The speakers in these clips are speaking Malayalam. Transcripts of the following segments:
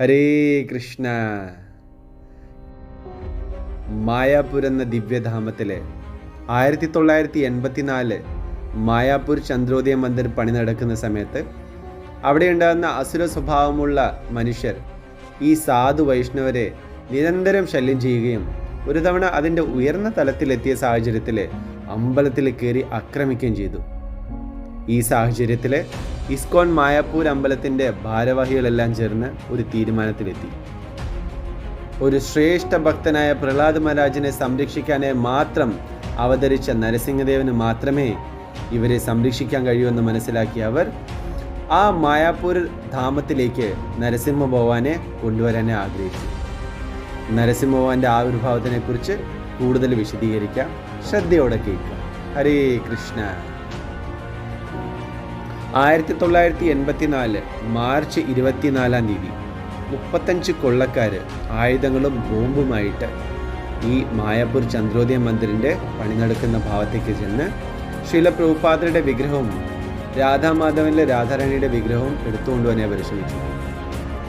ഹരേ കൃഷ്ണ. മായാപൂർ എന്ന ദിവ്യധാമത്തിലെ ആയിരത്തി തൊള്ളായിരത്തി എൺപത്തിനാല് മായാപൂർ ചന്ദ്രോദയ മന്ദിർ പണി നടക്കുന്ന സമയത്ത് അവിടെ ഉണ്ടാകുന്ന അസുര സ്വഭാവമുള്ള മനുഷ്യർ ഈ സാധു വൈഷ്ണവരെ നിരന്തരം ശല്യം ചെയ്യുകയും ഒരു തവണ അതിന്റെ ഉയർന്ന തലത്തിലെത്തിയ സാഹചര്യത്തിൽ അമ്പലത്തിൽ കയറി ആക്രമിക്കുകയും ചെയ്തു. ഈ സാഹചര്യത്തിൽ ഇസ്കോൺ മായാപ്പൂർ അമ്പലത്തിന്റെ ഭാരവാഹികളെല്ലാം ചേർന്ന് ഒരു തീരുമാനത്തിലെത്തി. ഒരു ശ്രേഷ്ഠ ഭക്തനായ പ്രഹ്ലാദ് മഹാരാജിനെ സംരക്ഷിക്കാനെ മാത്രം അവതരിച്ച നരസിംഹദേവന് മാത്രമേ ഇവരെ സംരക്ഷിക്കാൻ കഴിയൂവെന്ന് മനസ്സിലാക്കിയ അവർ ആ മായാപൂർ ധാമത്തിലേക്ക് നരസിംഹ ഭഗവാനെ കൊണ്ടുവരാനേ ആഗ്രഹിച്ചു. നരസിംഹ ഭഗവാന്റെ ആവിർഭാവത്തിനെക്കുറിച്ച് കൂടുതൽ വിശദീകരിക്കാം. ശ്രദ്ധയോടെ കേൾക്കാം. ഹരേ കൃഷ്ണ. ആയിരത്തി തൊള്ളായിരത്തി എൺപത്തിനാല് മാർച്ച് ഇരുപത്തിനാലാം തീയതി മുപ്പത്തഞ്ച് കൊള്ളക്കാർ ആയുധങ്ങളും ബോംബുമായിട്ട് ഈ മായാപൂർ ചന്ദ്രോദയ മന്ദിറിന്റെ പണി നടക്കുന്ന ഭാവത്തേക്ക് ചെന്ന് ശീല പ്രഭുപാദരുടെ വിഗ്രഹവും രാധാമാധവനിലെ രാധാറാണിയുടെ വിഗ്രഹവും എടുത്തുകൊണ്ടുവന്നെ അവർ ശ്രമിച്ചു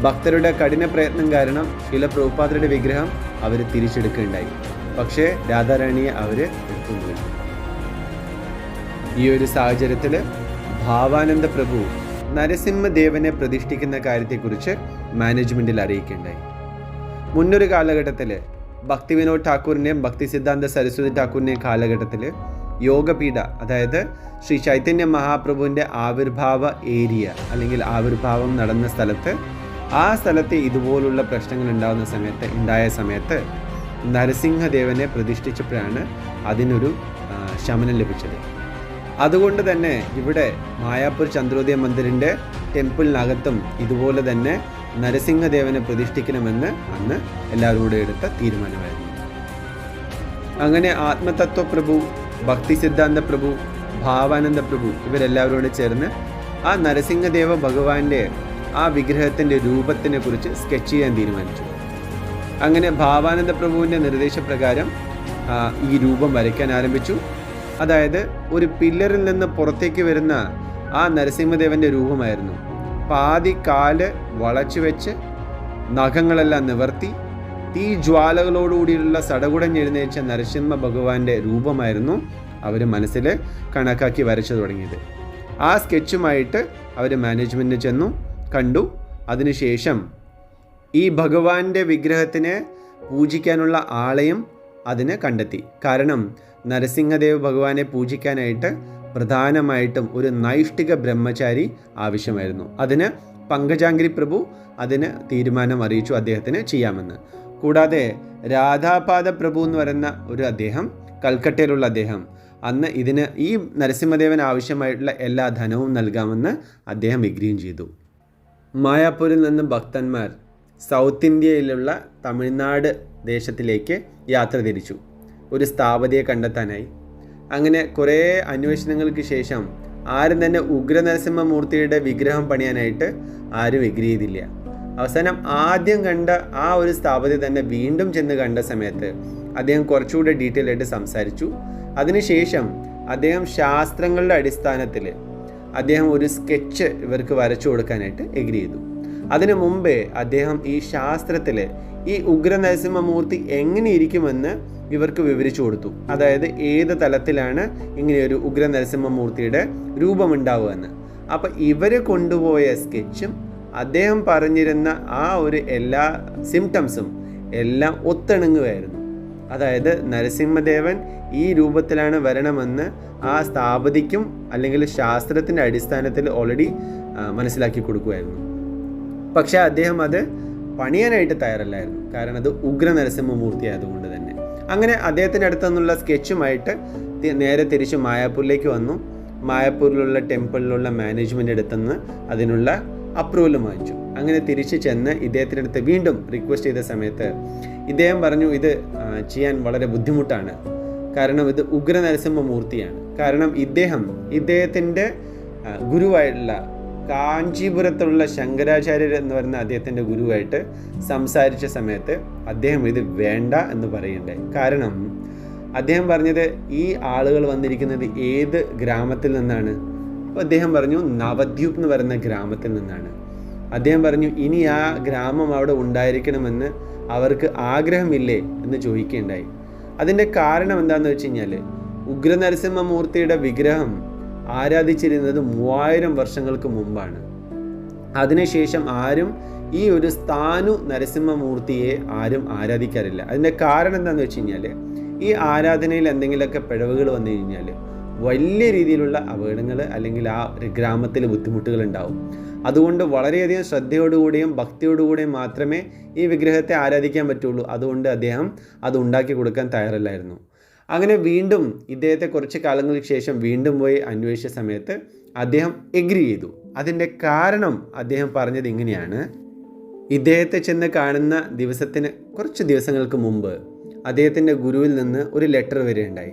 ഭക്തരുടെ കഠിന പ്രയത്നം കാരണം ശീല പ്രഭുപാദരുടെ വിഗ്രഹം അവർ തിരിച്ചെടുക്കുകയുണ്ടായി. പക്ഷേ രാധാറാണിയെ അവർ എടുത്തുകൊണ്ടുപോയി. ഈ ഒരു സാഹചര്യത്തിൽ ഭാവാനന്ദ പ്രഭു നരസിംഹദേവനെ പ്രതിഷ്ഠിക്കുന്ന കാര്യത്തെക്കുറിച്ച് മാനേജ്മെന്റിൽ അറിയിക്കുകയുണ്ടായി മുന്നൊരു കാലഘട്ടത്തിൽ ഭക്തി വിനോദ് ഠാക്കൂറിന്റെയും ഭക്തി സിദ്ധാന്ത സരസ്വതി ഠാക്കൂറിന്റെയും കാലഘട്ടത്തിൽ യോഗപീഠ അതായത് ശ്രീ ചൈതന്യ മഹാപ്രഭുവിന്റെ ആവിർഭാവ ഏരിയ അല്ലെങ്കിൽ ആവിർഭാവം നടന്ന സ്ഥലത്ത് ആ സ്ഥലത്ത് ഇതുപോലുള്ള പ്രശ്നങ്ങൾ ഉണ്ടാകുന്ന സമയത്ത് ഉണ്ടായ സമയത്ത് നരസിംഹദേവനെ പ്രതിഷ്ഠിച്ചപ്പോഴാണ് അതിനൊരു ശമനം ലഭിച്ചത്. അതുകൊണ്ട് തന്നെ ഇവിടെ മായാപ്പൂർ ചന്ദ്രോദയ മന്ദിറിന്റെ ടെമ്പിളിനകത്തും ഇതുപോലെ തന്നെ നരസിംഹദേവനെ പ്രതിഷ്ഠിക്കണമെന്ന് അന്ന് എല്ലാവരും കൂടെ എടുത്ത തീരുമാനമായിരുന്നു. അങ്ങനെ ആത്മതത്വ പ്രഭു ഭക്തി സിദ്ധാന്ത പ്രഭു ഭാവാനന്ദ പ്രഭു ഇവരെല്ലാവരും കൂടെ ചേർന്ന് ആ നരസിംഹദേവ ഭഗവാന്റെ ആ വിഗ്രഹത്തിന്റെ രൂപത്തിനെ കുറിച്ച് സ്കെച്ച് ചെയ്യാൻ തീരുമാനിച്ചു. അങ്ങനെ ഭാവാനന്ദ പ്രഭുവിന്റെ നിർദ്ദേശപ്രകാരം ഈ രൂപം വരയ്ക്കാൻ ആരംഭിച്ചു. അതായത് ഒരു പില്ലറിൽ നിന്ന് പുറത്തേക്ക് വരുന്ന ആ നരസിംഹദേവന്റെ രൂപമായിരുന്നു. പാതി കാൽ വളച്ചു വെച്ച് നഖങ്ങളെല്ലാം നിവർത്തി തീ ജ്വാലകളോടുകൂടിയുള്ള സടകുടഞ്ഞെഴുന്നേച്ച നരസിംഹ ഭഗവാന്റെ രൂപമായിരുന്നു അവർ മനസ്സിൽ കണക്കാക്കി വരച്ചു തുടങ്ങിയത്. ആ സ്കെച്ചുമായിട്ട് അവർ മാനേജ്മെന്റ് ചെന്നു കണ്ടു. അതിനുശേഷം ഈ ഭഗവാന്റെ വിഗ്രഹത്തിനെ പൂജിക്കാനുള്ള ആളെയും അതിന് കണ്ടെത്തി. കാരണം നരസിംഹദേവ് ഭഗവാനെ പൂജിക്കാനായിട്ട് പ്രധാനമായിട്ടും ഒരു നൈഷ്ഠിക ബ്രഹ്മചാരി ആവശ്യമായിരുന്നു. അതിന് പങ്കജാംഗിരി പ്രഭു അതിന് തീരുമാനം അറിയിച്ചു അദ്ദേഹത്തിന് ചെയ്യാമെന്ന്. കൂടാതെ രാധാപാദ പ്രഭു എന്ന് പറയുന്ന ഒരു അദ്ദേഹം കൽക്കട്ടയിലുള്ള അദ്ദേഹം അന്ന് ഇതിന് ഈ നരസിംഹദേവൻ ആവശ്യമായിട്ടുള്ള എല്ലാ ധനവും നൽകാമെന്ന് അദ്ദേഹം വിഗ്രഹം ചെയ്തു. മായാപൂരിൽ നിന്ന് ഭക്തന്മാർ സൗത്ത് ഇന്ത്യയിലുള്ള തമിഴ്നാട് ദേശത്തിലേക്ക് യാത്ര തിരിച്ചു. ഒരു സ്ഥാപതിയെ കണ്ടെത്താനായി. അങ്ങനെ കുറേ അന്വേഷണങ്ങൾക്ക് ശേഷം ആരും തന്നെ ഉഗ്ര നരസിംഹമൂർത്തിയുടെ വിഗ്രഹം പണിയാനായിട്ട് ആരും എഗ്രി ചെയ്തില്ല. അവസാനം ആദ്യം കണ്ട ആ ഒരു സ്ഥാപതി തന്നെ വീണ്ടും ചെന്ന് കണ്ട സമയത്ത് അദ്ദേഹം കുറച്ചുകൂടെ ഡീറ്റെയിൽ ആയിട്ട് സംസാരിച്ചു. അതിനുശേഷം അദ്ദേഹം ശാസ്ത്രങ്ങളുടെ അടിസ്ഥാനത്തിൽ അദ്ദേഹം ഒരു സ്കെച്ച് ഇവർക്ക് വരച്ചു കൊടുക്കാനായിട്ട് എഗ്രി ചെയ്തു. അതിനു മുമ്പേ അദ്ദേഹം ഈ ശാസ്ത്രത്തിൽ ഈ ഉഗ്ര നരസിംഹമൂർത്തി എങ്ങനെ ഇരിക്കുമെന്ന് ഇവർക്ക് വിവരിച്ചു കൊടുത്തു. അതായത് ഏത് തലത്തിലാണ് ഇങ്ങനെയൊരു ഉഗ്ര നരസിംഹമൂർത്തിയുടെ രൂപമുണ്ടാവുക എന്ന് അപ്പം ഇവർ കൊണ്ടുപോയ സ്കെച്ചും അദ്ദേഹം പറഞ്ഞിരുന്ന ആ ഒരു എല്ലാ സിംറ്റംസും എല്ലാം ഒത്തിണങ്ങുകയായിരുന്നു. അതായത് നരസിംഹദേവൻ ഈ രൂപത്തിലാണ് വരണമെന്ന് ആ സ്ഥാപതിക്കും അല്ലെങ്കിൽ ശാസ്ത്രത്തിന്റെ അടിസ്ഥാനത്തിൽ ഓൾറെഡി മനസ്സിലാക്കി കൊടുക്കുമായിരുന്നു പക്ഷേ അദ്ദേഹം അത് പണിയാനായിട്ട് തയ്യാറല്ലായിരുന്നു. കാരണം അത് ഉഗ്ര നരസിംഹമൂർത്തി ആയതുകൊണ്ട് തന്നെ. അങ്ങനെ അദ്ദേഹത്തിന്റെ അടുത്തു നിന്നുള്ള സ്കെച്ചുമായിട്ട് നേരെ തിരിച്ച് മായാപൂരിലേക്ക് വന്നു. മായാപൂരിലുള്ള ടെമ്പിളിലുള്ള മാനേജ്മെന്റ് അടുത്തുനിന്ന് അതിനുള്ള അപ്രൂവൽ വാങ്ങിച്ചു. അങ്ങനെ തിരിച്ച് ചെന്ന് ഇദ്ദേഹത്തിന്റെ അടുത്ത് വീണ്ടും റിക്വസ്റ്റ് ചെയ്ത സമയത്ത് ഇദ്ദേഹം പറഞ്ഞു ഇത് ചെയ്യാൻ വളരെ ബുദ്ധിമുട്ടാണ്. കാരണം ഇത് ഉഗ്ര നരസിംഹമൂർത്തിയാണ് കാരണം ഇദ്ദേഹം ഇദ്ദേഹത്തിന്റെ ഗുരുവായിട്ടുള്ള കാഞ്ചീപുരത്തുള്ള ശങ്കരാചാര്യർ എന്ന് പറയുന്ന അദ്ദേഹത്തിന്റെ ഗുരുവായിട്ട് സംസാരിച്ച സമയത്ത് അദ്ദേഹം ഇത് വേണ്ട എന്ന് പറയണ്ടേ കാരണം അദ്ദേഹം പറഞ്ഞത് ഈ ആളുകൾ വന്നിരിക്കുന്നത് ഏത് ഗ്രാമത്തിൽ നിന്നാണ്? അപ്പോൾ അദ്ദേഹം പറഞ്ഞു നവദ്വീപ് എന്ന് പറയുന്ന ഗ്രാമത്തിൽ നിന്നാണ്. അദ്ദേഹം പറഞ്ഞു ഇനി ആ ഗ്രാമം അവിടെ ഉണ്ടായിരിക്കണമെന്ന് അവർക്ക് ആഗ്രഹമില്ലേ എന്ന് ചോദിക്കുകയുണ്ടായി. അതിന്റെ കാരണം എന്താണെന്ന് വെച്ച് കഴിഞ്ഞാൽ ഉഗ്രനരസിംഹമൂർത്തിയുടെ വിഗ്രഹം ആരാധിച്ചിരുന്നത് മൂവായിരം വർഷങ്ങൾക്ക് മുമ്പാണ്. അതിനുശേഷം ആരും ഈ ഒരു സ്ഥാനു നരസിംഹമൂർത്തിയെ ആരും ആരാധിക്കാറില്ല. അതിന്റെ കാരണം എന്താണെന്ന് വെച്ച് കഴിഞ്ഞാൽ ഈ ആരാധനയിൽ എന്തെങ്കിലുമൊക്കെ പിഴവുകൾ വന്നു കഴിഞ്ഞാൽ വലിയ രീതിയിലുള്ള അപകടങ്ങൾ അല്ലെങ്കിൽ ആ ഒരു ഗ്രാമത്തിൽ ബുദ്ധിമുട്ടുകൾ ഉണ്ടാവും അതുകൊണ്ട് വളരെയധികം ശ്രദ്ധയോടുകൂടിയും ഭക്തിയോടുകൂടിയും മാത്രമേ ഈ വിഗ്രഹത്തെ ആരാധിക്കാൻ പറ്റുള്ളൂ. അതുകൊണ്ട് അദ്ദേഹം അത് ഉണ്ടാക്കി കൊടുക്കാൻ തയ്യാറല്ലായിരുന്നു. അങ്ങനെ വീണ്ടും ഇദ്ദേഹത്തെ കുറച്ച് കാലങ്ങൾക്ക് ശേഷം വീണ്ടും പോയി അന്വേഷിച്ച സമയത്ത് അദ്ദേഹം എഗ്രി ചെയ്തു. അതിന്റെ കാരണം അദ്ദേഹം പറഞ്ഞത് ഇങ്ങനെയാണ്. ഇദ്ദേഹത്തെ ചെന്ന് കാണുന്ന ദിവസത്തിന് കുറച്ച് ദിവസങ്ങൾക്ക് മുമ്പ് അദ്ദേഹത്തിന്റെ ഗുരുവിൽ നിന്ന് ഒരു ലെറ്റർ വരികയുണ്ടായി.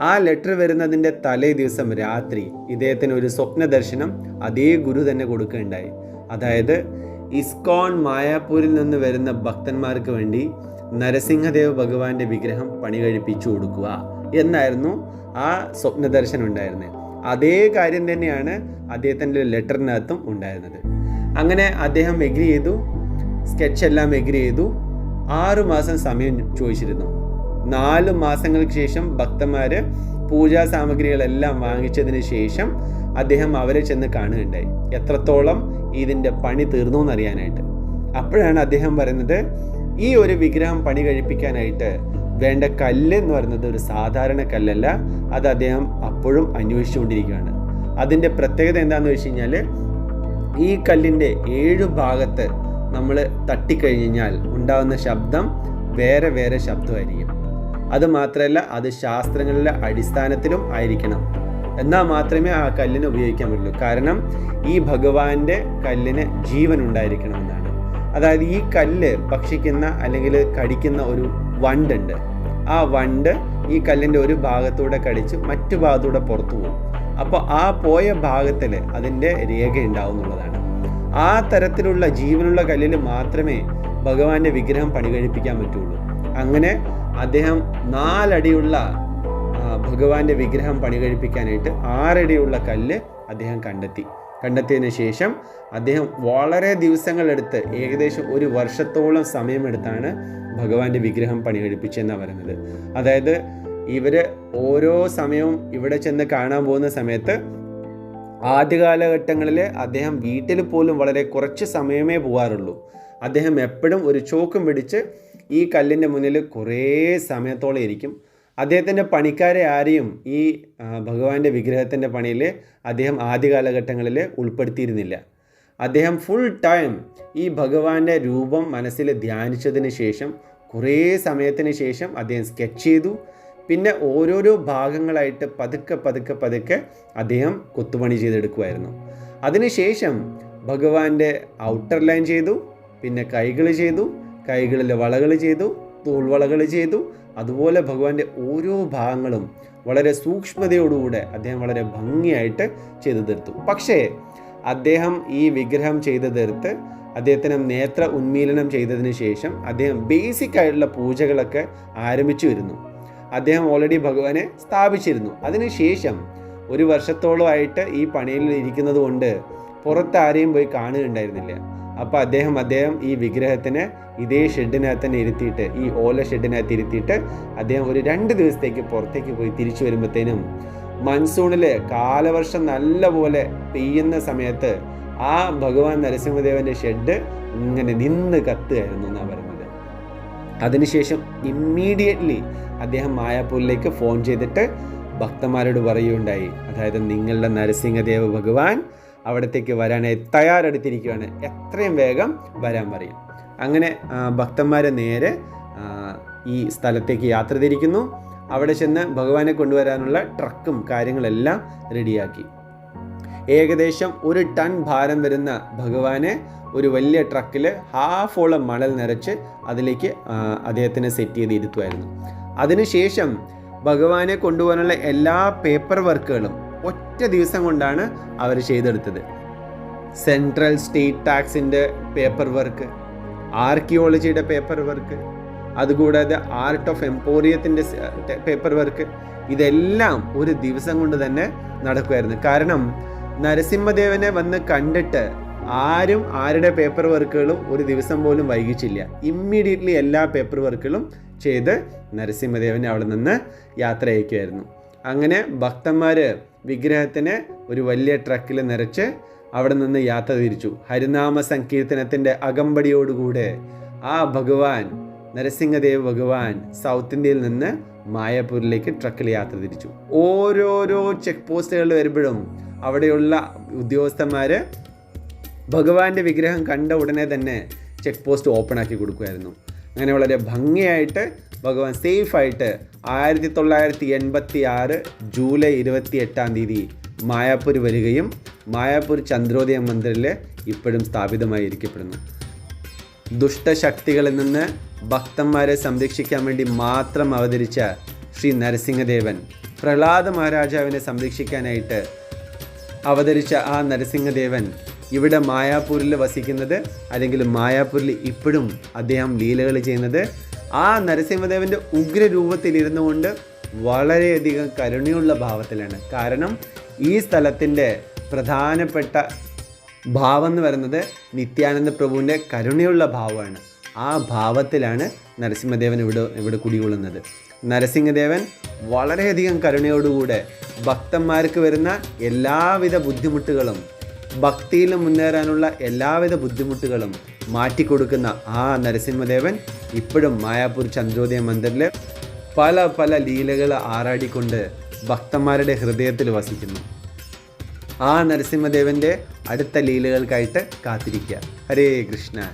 ആ ലെറ്റർ വരുന്നതിന്റെ തലേ ദിവസം രാത്രി ഇദ്ദേഹത്തിന് ഒരു സ്വപ്ന ദർശനം അതേ ഗുരു തന്നെ കൊടുക്കുകയുണ്ടായി. അതായത് ഇസ്കോൺ മായാപൂരിൽ നിന്ന് വരുന്ന ഭക്തന്മാർക്ക് വേണ്ടി നരസിംഹദേവ് ഭഗവാന്റെ വിഗ്രഹം പണി കഴിപ്പിച്ചു കൊടുക്കുക എന്നായിരുന്നു ആ സ്വപ്നദർശനം ഉണ്ടായിരുന്നത് അതേ കാര്യം തന്നെയാണ് അദ്ദേഹത്തിന്റെ ലെറ്ററിനകത്തും ഉണ്ടായിരുന്നത്. അങ്ങനെ അദ്ദേഹം എഗ്രി ചെയ്തു സ്കെച്ച് എല്ലാം എഗ്രി ചെയ്തു. ആറു മാസം സമയം ചോദിച്ചിരുന്നു. നാല് മാസങ്ങൾക്ക് ശേഷം ഭക്തന്മാർ പൂജാ സാമഗ്രികളെല്ലാം വാങ്ങിച്ചതിന് ശേഷം അദ്ദേഹം അവരെ ചെന്ന് കാണുകയുണ്ടായി. എത്രത്തോളം ഇതിന്റെ പണി തീർന്നു എന്നറിയാനായിട്ട്. അപ്പോഴാണ് അദ്ദേഹം പറയുന്നത് ഈ ഒരു വിഗ്രഹം പണി കഴിപ്പിക്കാനായിട്ട് വേണ്ട കല്ല് എന്ന് പറയുന്നത് ഒരു സാധാരണ കല്ലല്ല. അത് അദ്ദേഹം അപ്പോഴും അന്വേഷിച്ചുകൊണ്ടിരിക്കുകയാണ്. അതിന്റെ പ്രത്യേകത എന്താണെന്ന് വെച്ച് കഴിഞ്ഞാൽ ഈ കല്ലിന്റെ ഏഴു ഭാഗത്ത് നമ്മൾ തട്ടിക്കഴിഞ്ഞാൽ ഉണ്ടാകുന്ന ശബ്ദം വേറെ വേറെ ശബ്ദമായിരിക്കും. അത് മാത്രമല്ല അത് ശാസ്ത്രങ്ങളുടെ അടിസ്ഥാനത്തിലും ആയിരിക്കണം. എന്നാൽ മാത്രമേ ആ കല്ലിനെ ഉപയോഗിക്കാൻ പറ്റുള്ളൂ. കാരണം ഈ ഭഗവാന്റെ കല്ലിന് ജീവൻ ഉണ്ടായിരിക്കണമെന്നാണ്. അതായത് ഈ കല്ല് ഭക്ഷിക്കുന്ന അല്ലെങ്കിൽ കടിക്കുന്ന ഒരു വണ്ടുണ്ട്. ആ വണ്ട് ഈ കല്ലിന്റെ ഒരു ഭാഗത്തൂടെ കടിച്ച് മറ്റു ഭാഗത്തൂടെ പുറത്തു പോകും. അപ്പോൾ ആ പോയ ഭാഗത്തിൽ അതിന്റെ രേഖ ഉണ്ടാവും എന്നുള്ളതാണ്. ആ തരത്തിലുള്ള ജീവനുള്ള കല്ലിൽ മാത്രമേ ഭഗവാന്റെ വിഗ്രഹം പണി കഴിപ്പിക്കാൻ പറ്റുള്ളൂ. അങ്ങനെ അദ്ദേഹം നാലടിയുള്ള ഭഗവാന്റെ വിഗ്രഹം പണി കഴിപ്പിക്കാനായിട്ട് ആറടിയുള്ള കല്ല് അദ്ദേഹം കണ്ടെത്തി. കണ്ടെത്തിയതിന് ശേഷം അദ്ദേഹം വളരെ ദിവസങ്ങളെടുത്ത് ഏകദേശം ഒരു വർഷത്തോളം സമയമെടുത്താണ് ഭഗവാന്റെ വിഗ്രഹം പണി കഴിപ്പിച്ചെന്നാണ് പറയുന്നത്. അതായത് ഇവർ ഓരോ സമയവും ഇവിടെ ചെന്ന് കാണാൻ പോകുന്ന സമയത്ത് ആദ്യ കാലഘട്ടങ്ങളിൽ അദ്ദേഹം വീട്ടിൽ പോലും വളരെ കുറച്ച് സമയമേ പോകാറുള്ളൂ അദ്ദേഹം എപ്പോഴും ഒരു ചോക്കും പിടിച്ച് ഈ കല്ലിന്റെ മുന്നിൽ കുറേ സമയത്തോളം ഇരിക്കും. അദ്ദേഹത്തിന്റെ പണിക്കാരെ ആരെയും ഈ ഭഗവാന്റെ വിഗ്രഹത്തിന്റെ പണിയിൽ അദ്ദേഹം ആദ്യ കാലഘട്ടങ്ങളിൽ ഉൾപ്പെടുത്തിയിരുന്നില്ല. അദ്ദേഹം ഫുൾ ടൈം ഈ ഭഗവാന്റെ രൂപം മനസ്സിൽ ധ്യാനിച്ചതിന് ശേഷം കുറേ സമയത്തിന് ശേഷം അദ്ദേഹം സ്കെച്ച് ചെയ്തു. പിന്നെ ഓരോരോ ഭാഗങ്ങളായിട്ട് പതുക്കെ പതുക്കെ പതുക്കെ അദ്ദേഹം കൊത്തുപണി ചെയ്തെടുക്കുമായിരുന്നു. അതിനുശേഷം ഭഗവാന്റെ ഔട്ടർ ലൈൻ ചെയ്തു പിന്നെ കൈകൾ ചെയ്തു കൈകളിലെ വളകൾ ചെയ്തു തോൾവളകൾ ചെയ്തു. അതുപോലെ ഭഗവാന്റെ ഓരോ ഭാഗങ്ങളും വളരെ സൂക്ഷ്മതയോടുകൂടെ അദ്ദേഹം വളരെ ഭംഗിയായിട്ട് ചെയ്തു തീർത്തു. പക്ഷേ അദ്ദേഹം ഈ വിഗ്രഹം ചെയ്തു തീർത്ത് അദ്ദേഹത്തിന് നേത്ര ഉന്മീലനം ചെയ്തതിന് ശേഷം അദ്ദേഹം ബേസിക് ആയിട്ടുള്ള പൂജകളൊക്കെ ആരംഭിച്ചു വരുന്നു. അദ്ദേഹം ഓൾറെഡി ഭഗവാനെ സ്ഥാപിച്ചിരുന്നു. അതിനുശേഷം ഒരു വർഷത്തോളമായിട്ട് ഈ പണിയിൽ ഇരിക്കുന്നത് കൊണ്ട് പുറത്ത് ആരെയും പോയി കാണുകയുണ്ടായിരുന്നില്ല. അപ്പോൾ അദ്ദേഹം അദ്ദേഹം ഈ വിഗ്രഹത്തിനെ ഇതേ ഷെഡിനകത്ത് തന്നെ ഇരുത്തിയിട്ട് ഈ ഓല ഷെഡിനകത്ത് ഇരുത്തിയിട്ട് അദ്ദേഹം ഒരു രണ്ട് ദിവസത്തേക്ക് പുറത്തേക്ക് പോയി തിരിച്ചു വരുമ്പോഴത്തേനും മൺസൂണിൽ കാലവർഷം നല്ലപോലെ പെയ്യുന്ന സമയത്ത് ആ ഭഗവാൻ നരസിംഹദേവന്റെ ഷെഡ് ഇങ്ങനെ നിന്ന് കത്തുകയായിരുന്നു എന്നാണ് പറയുന്നത്. അതിനുശേഷം ഇമ്മീഡിയറ്റ്ലി അദ്ദേഹം മായാപൂരിലേക്ക് ഫോൺ ചെയ്തിട്ട് ഭക്തന്മാരോട് പറയുകയുണ്ടായി. അതായത് നിങ്ങളുടെ നരസിംഹദേവ ഭഗവാൻ അവിടത്തേക്ക് വരാനായി തയ്യാറെടുത്തിരിക്കുകയാണ്. എത്രയും വേഗം വരാൻ പറയും. അങ്ങനെ ഭക്തന്മാരെ നേരെ ഈ സ്ഥലത്തേക്ക് യാത്ര തിരിക്കുന്നു. അവിടെ ചെന്ന് ഭഗവാനെ കൊണ്ടുവരാനുള്ള ട്രക്കും കാര്യങ്ങളെല്ലാം റെഡിയാക്കി. ഏകദേശം ഒരു ടൺ ഭാരം വരുന്ന ഭഗവാനെ ഒരു വലിയ ട്രക്കിൽ ഹാഫോളം മണൽ നിറച്ച് അതിലേക്ക് അദ്ദേഹത്തിനെ സെറ്റ് ചെയ്ത് ഇരുത്തുമായിരുന്നു അതിനുശേഷം ഭഗവാനെ കൊണ്ടുപോകാനുള്ള എല്ലാ പേപ്പർ വർക്കുകളും ഒറ്റ ദിവസം കൊണ്ടാണ് അവർ ചെയ്തെടുത്തത്. സെൻട്രൽ സ്റ്റേറ്റ് ടാക്സിന്റെ പേപ്പർ വർക്ക് ആർക്കിയോളജിയുടെ പേപ്പർ വർക്ക് അതുകൂടാതെ ആർട്ട് ഓഫ് എംപോറിയത്തിന്റെ പേപ്പർ വർക്ക് ഇതെല്ലാം ഒരു ദിവസം കൊണ്ട് തന്നെ നടക്കുമായിരുന്നു. കാരണം നരസിംഹദേവനെ വന്ന് കണ്ടിട്ട് ആരും ആരുടെ പേപ്പർ വർക്കുകളും ഒരു ദിവസം പോലും വൈകിച്ചില്ല. ഇമ്മീഡിയറ്റ്ലി എല്ലാ പേപ്പർ വർക്കുകളും ചെയ്ത് നരസിംഹദേവനെ അവിടെ നിന്ന് യാത്ര അയക്കുമായിരുന്നു. അങ്ങനെ ഭക്തന്മാർ വിഗ്രഹത്തിനെ ഒരു വലിയ ട്രക്കിൽ നിറച്ച് അവിടെ നിന്ന് യാത്ര തിരിച്ചു. ഹരിനാമ സങ്കീർത്തനത്തിന്റെ അകമ്പടിയോടുകൂടെ ആ ഭഗവാൻ നരസിംഹദേവ് ഭഗവാൻ സൗത്ത് ഇന്ത്യയിൽ നിന്ന് മായാപൂരിലേക്ക് ട്രക്കിൽ യാത്ര തിരിച്ചു. ഓരോരോ ചെക്ക് പോസ്റ്റുകൾ വരുമ്പോഴും അവിടെയുള്ള ഉദ്യോഗസ്ഥന്മാർ ഭഗവാന്റെ വിഗ്രഹം കണ്ട ഉടനെ തന്നെ ചെക്ക് പോസ്റ്റ് ഓപ്പൺ ആക്കി കൊടുക്കുമായിരുന്നു. അങ്ങനെ വളരെ ഭംഗിയായിട്ട് ഭഗവാൻ സേഫായിട്ട് ആയിരത്തി തൊള്ളായിരത്തി എൺപത്തി ആറ് ജൂലൈ ഇരുപത്തി എട്ടാം തീയതി മായാപ്പൂർ വരികയും മായാപ്പൂർ ചന്ദ്രോദയ മന്ദിറിൽ ഇപ്പോഴും സ്ഥാപിതമായി ഇരിക്കപ്പെടുന്നു. ദുഷ്ടശക്തികളിൽ നിന്ന് ഭക്തന്മാരെ സംരക്ഷിക്കാൻ വേണ്ടി മാത്രം അവതരിച്ച ശ്രീ നരസിംഹദേവൻ പ്രഹ്ലാദ മഹാരാജാവിനെ സംരക്ഷിക്കാനായിട്ട് അവതരിച്ച ആ നരസിംഹദേവൻ ഇവിടെ മായാപൂരിൽ വസിക്കുന്നത് അല്ലെങ്കിൽ മായാപൂരിൽ ഇപ്പോഴും അദ്ദേഹം ലീലകൾ ചെയ്യുന്നത് ആ നരസിംഹദേവന്റെ ഉഗ്രരൂപത്തിൽ ഇരുന്നു കൊണ്ട് വളരെയധികം കരുണയുള്ള ഭാവത്തിലാണ്. കാരണം ഈ സ്ഥലത്തിന്റെ പ്രധാനപ്പെട്ട ഭാവം എന്ന് പറയുന്നത് നിത്യാനന്ദ പ്രഭുവിന്റെ കരുണയുള്ള ഭാവമാണ്. ആ ഭാവത്തിലാണ് നരസിംഹദേവൻ ഇവിടെ ഇവിടെ കുടികൊള്ളുന്നത്. നരസിംഹദേവൻ വളരെയധികം കരുണയോടുകൂടെ ഭക്തന്മാർക്ക് വരുന്ന എല്ലാവിധ ബുദ്ധിമുട്ടുകളും ഭക്തിയിൽ മുന്നേറാനുള്ള എല്ലാവിധ ബുദ്ധിമുട്ടുകളും മാറ്റിക്കൊടുക്കുന്ന ആ നരസിംഹദേവൻ ഇപ്പോഴും മായാപൂർ ചന്ദ്രോദയ മന്ദിറിൽ പല പല ലീലകൾ ആറാടിക്കൊണ്ട് ഭക്തന്മാരുടെ ഹൃദയത്തിൽ വസിക്കുന്നു. ആ നരസിംഹദേവന്റെ അടുത്ത ലീലകൾക്കായിട്ട് കാത്തിരിക്കുക. ഹരേ കൃഷ്ണ.